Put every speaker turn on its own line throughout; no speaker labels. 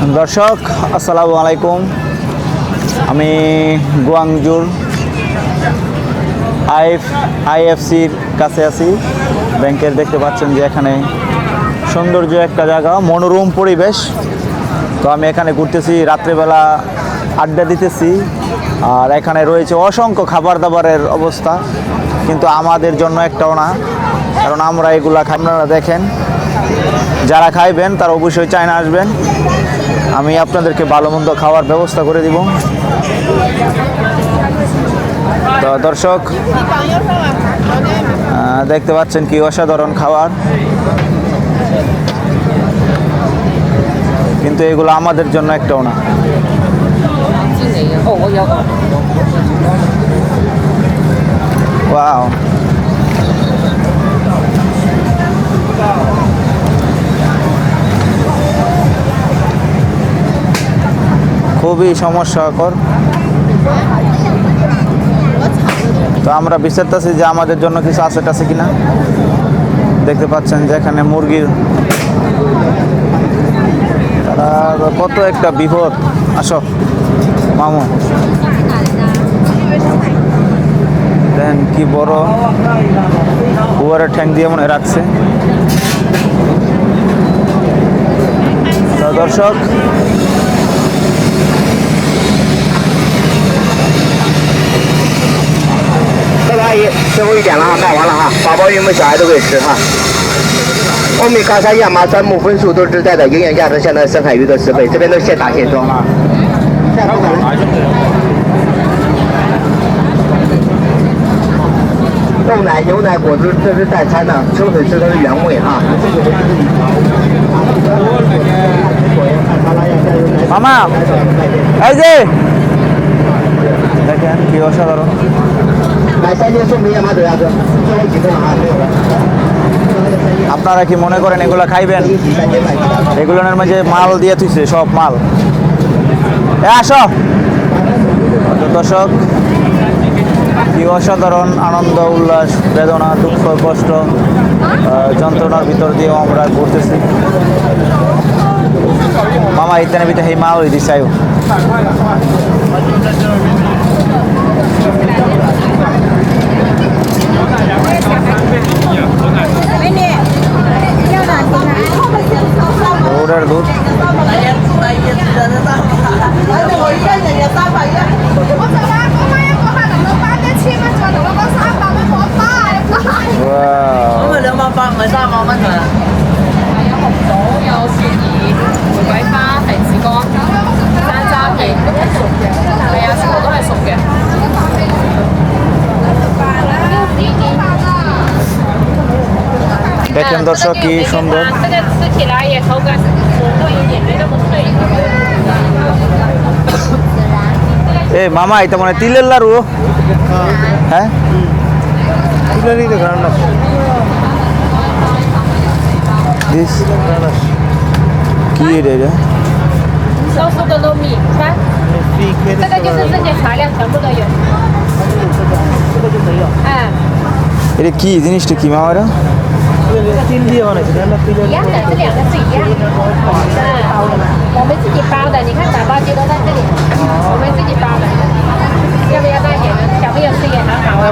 দর্শক, আসসালামু আলাইকুম। আমি গুয়াংজুর আইএফ, আইএফসির কাছে আছি। ব্যাংকের দেখতে পাচ্ছেন যে এখানে সৌন্দর্য একটা জায়গা, মনোরম পরিবেশ। তো আমি এখানে ঘুরতেছি, রাত্রেবেলা আড্ডা দিতেছি। আর এখানে রয়েছে অসংখ্য খাবার দাবারের অবস্থা, কিন্তু আমাদের জন্য একটাও না। কারণ আমরা এগুলা আপনারা দেখেন। যারা খাইবেন, তারা অবশ্যই চায়না আসবেন। আমি আপনাদেরকে ভালো মন্দ খাওয়ার ব্যবস্থা করে দিব। তো দর্শক দেখতে পাচ্ছেন কি অসাধারণ খাবার। কিন্তু এগুলো আমাদের জন্য একটাও না। ওয়াও। খুবই সমস্যাকর। তো আমরা বিচারতেছি যে আমাদের জন্য কিছু আছে টাছে কিনা। দেখতে পাচ্ছেন যে এখানে মুরগির তারা কত একটা বিপদ। আসো, মামু। দেন কি বড় কুয়ারের ঠ্যাং দিয়ে মনে রাখছে। দর্শক
阿姨，最后一点了啊，卖完了啊，宝宝孕妇小孩都可以吃哈。欧米伽三亚麻酸木酚素都是自带的，营养价值相当于深海鱼的十倍。这边都现打现装。现豆奶、牛奶、果汁，这是代餐的，抽水吃都是原味啊。
妈妈，儿子，来给我烧的喽。
买三斤送明亚麻走鸭子，最后几份了哈，没有了。
আপনারা কি মনে করেন এগুলো খাইবেন
一起三斤买鸡蛋。
এগুলোর মাঝে মাল দিয়ে থুইছে সব মাল এ আসো তো দর্শক কি অসাধারণ আনন্দ উল্লাস বেদনা দুঃখ কষ্ট আহ, যন্ত্রণার ভিতর দিয়েও আমরা ঘুরতেছি মামা ইত্যাদি ভিতরে সেই মা ওই দিছে দেখেন দর্শক কি সুন্দর। এ মামা এটা মানে তিলের লাড়ু। হ্যাঁ? কি রে এটা কি জিনিসটা কি
মামারা? তিল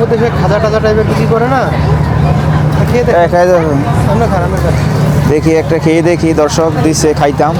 মধ্যে খাজা টাজা টাইপের বিক্রি করে না খেয়ে দেখ আমরা
দেখি একটা খেয়ে দেখি দর্শক দিছে খাইতাম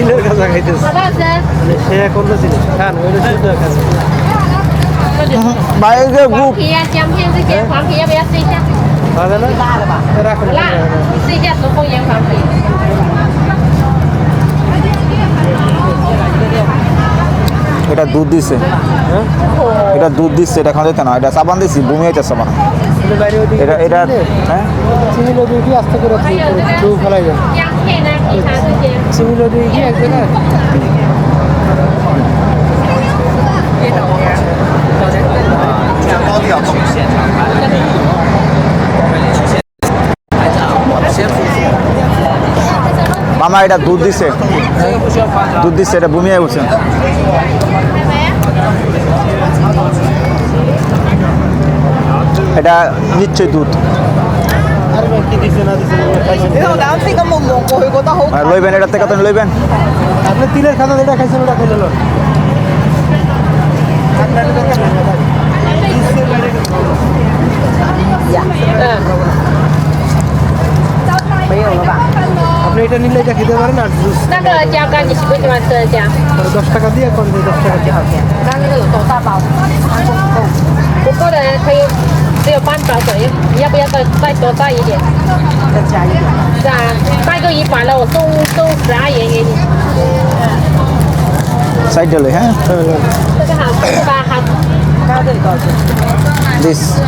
চিলের কাঁচা খাইতেছে।
মানে
সে এখন তো চিলে খান ওইটা
চিলের কাঁচা
এটা দুধ দিছে। এটা দুধ দিচ্ছে এটা খাওয়া যেত না এটা সাবান দিছি বমি হইতেছে
সাবান
হ্যাঁ? মামা এটা দুধ দিছে। দুধ দিছে এটা বমিয়ে গেছে এটা নিশ্চয় দুধ।
আর
লইবেন এটা থেকে কত লইবেন।
আপনি তিলের খাতা যেটা খাইছেন ওটা খাইলেন আপনি এটা নিলে এটা খেতে পারেন আর জুস দশ টাকা দিয়ে এখন দশ টাকা দিয়ে।
不过呢，它有只有半包左右，你要不要再再多带一点？再加一点。是啊，带够一百了，我送送十二元给你。
Size dulu
ha. This.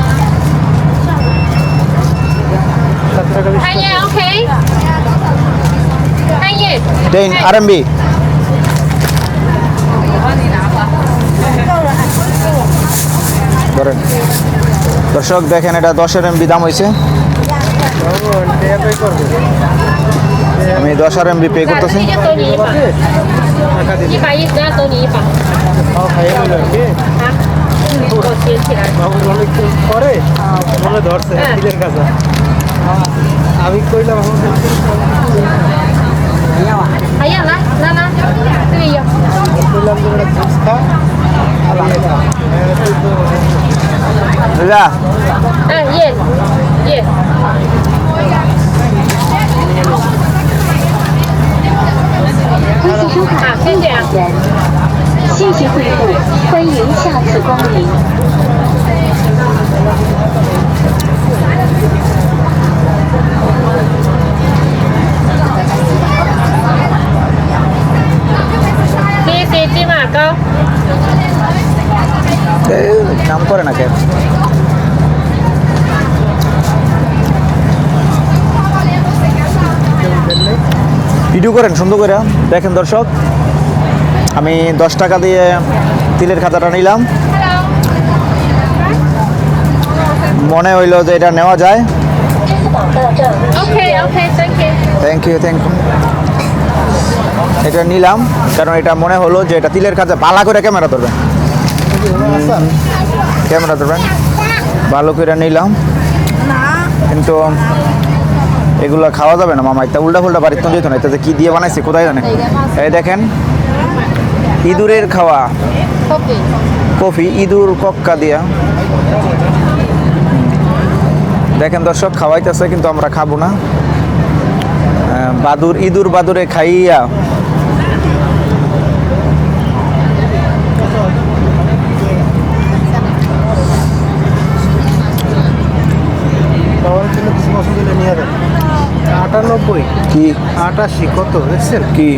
Hanya okay. Hanya.
Then RMB. করেন। দর্শক, দেখেন এটা দশ আর এমবি দাম হয়েছে। আমি দশ আর এমবি পে করতেছি।
আমি কইলাম 是不是？啊嗯 yesyes 恭喜
收
款
六百元谢谢
惠顾欢迎下次光临。
করেন সুন্দর করে। দেখেন দর্শক আমি দশ টাকা দিয়ে তিলের খাতাটা নিলাম। মনে হইল যে এটা নেওয়া যায়。থ্যাংক ইউ থ্যাংক ইউ এটা নিলাম কারণ এটা মনে হলো যে এটা তিলের খাতা। ভালো করে ক্যামেরা ধরবেন। ক্যামেরা ধরবেন। ভালো করে নিলাম। কিন্তু এগুলো খাওয়া যাবে না মামা? এটা উল্টা ফুল্টা বাড়িতে যেত না এটাতে কি দিয়ে বানাইছে কোথায় জানে? এই দেখেন। ইঁদুরের খাওয়া। কফি। ইঁদুর কক্কা দিয়া। দেখেন দর্শক খাওয়াইতেছে কিন্তু আমরা খাব না। বাদুর ইঁদুর বাদুরে খাইয়া।
নিয়ে আটানব্বই।
কি?
আটাশি কত? দেখছেন?
কি?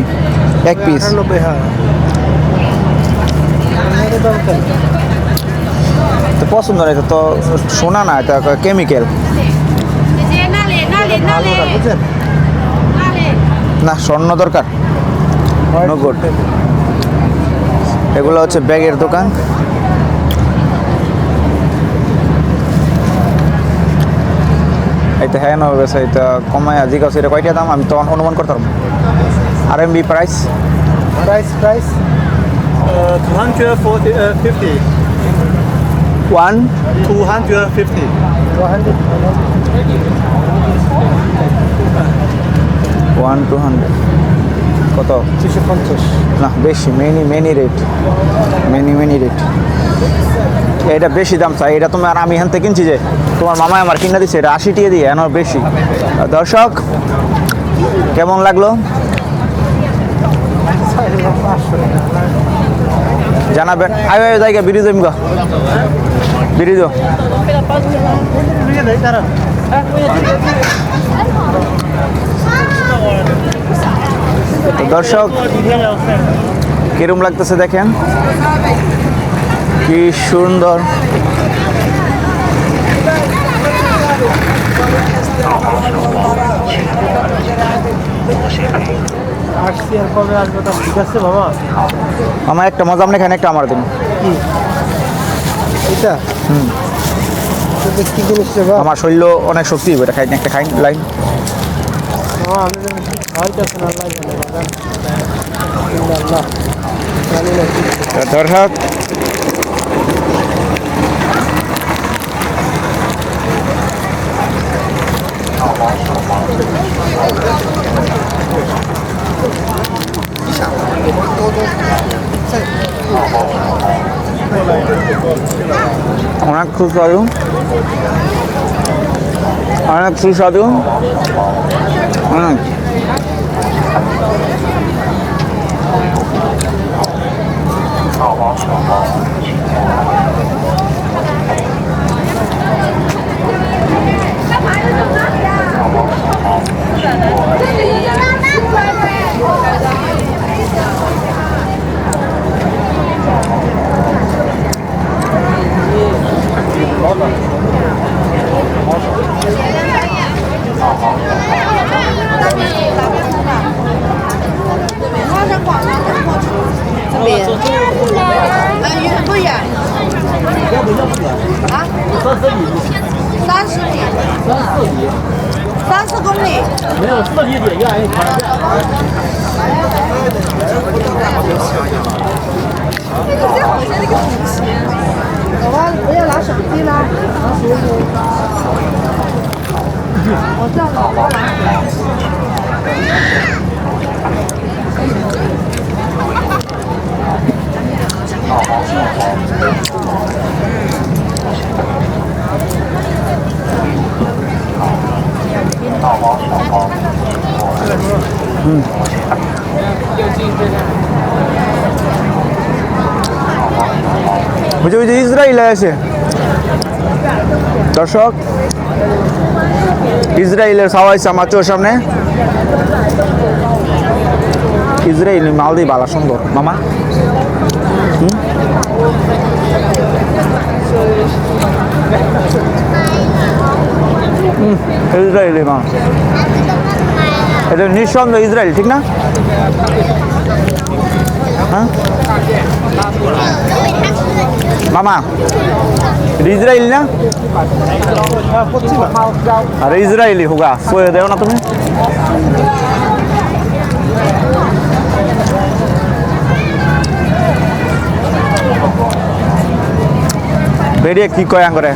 এক পিস
আটানব্বই হ্যাঁ।
তো পছন্দ না এটা তো সোনা না এটা কেমিক্যাল না স্বর্ণ দরকার। নো গুড এগুলো হচ্ছে ব্যাগের দোকান। এটা হ্যাঁ নবে এটা কমায় জিজ্ঞাসা এটা কয়টা দাম? আমি তো অনুমান করতাম। আর M B
price price
price 250.
One
250.
One two hundred কত?
দুশো পঞ্চাশ
না বেশি many many rate many many rate এটা বেশি দাম চাই। এটা তোমার আমি এখান থেকে কিনছি যে তোমার মামাই আমার কিনে দিচ্ছে এটা আশি টিয়ে দিয়ে এনার বেশি। দর্শক, কেমন লাগল? জানাবেন আয় আয়, জায়গা, বিড়ি জমি গো। বিড়ি দো। দর্শক, কিরম লাগতেছে দেখেন? কি সুন্দর। আমার একটা মজা আপনি এখানে একটা আমার দিন।
এটা? হুম।
আমার শরীর অনেক শক্তি এটা খাই একটা খাই লাইন
বাবা, আমি যেন খাইতেছে না আল্লাহ জানে বাবা আল্লাহ জানি না কি
দর্শক অনেক সুস্বাদু অনেক সুস্বাদু অনেক
三我好系好知。
বুঝে বুঝে, ইসরায়েল আছে। দর্শক, ইসরায়েলের সাওয়াইছে আমার চোর সামনে। ইসরায়েল মালদি বালা সুন্দর। মামা? ইসরায়েলি মা এটা নিঃসন্দেহ ইসরায়েল, ঠিক না? হ্যাঁ? মামা ইসরায়েল না? আরে ইসরায়েলি হুগা সয়ে দেও না তুমি। ভেড়িয়ে কি কয় আঙ্গরে?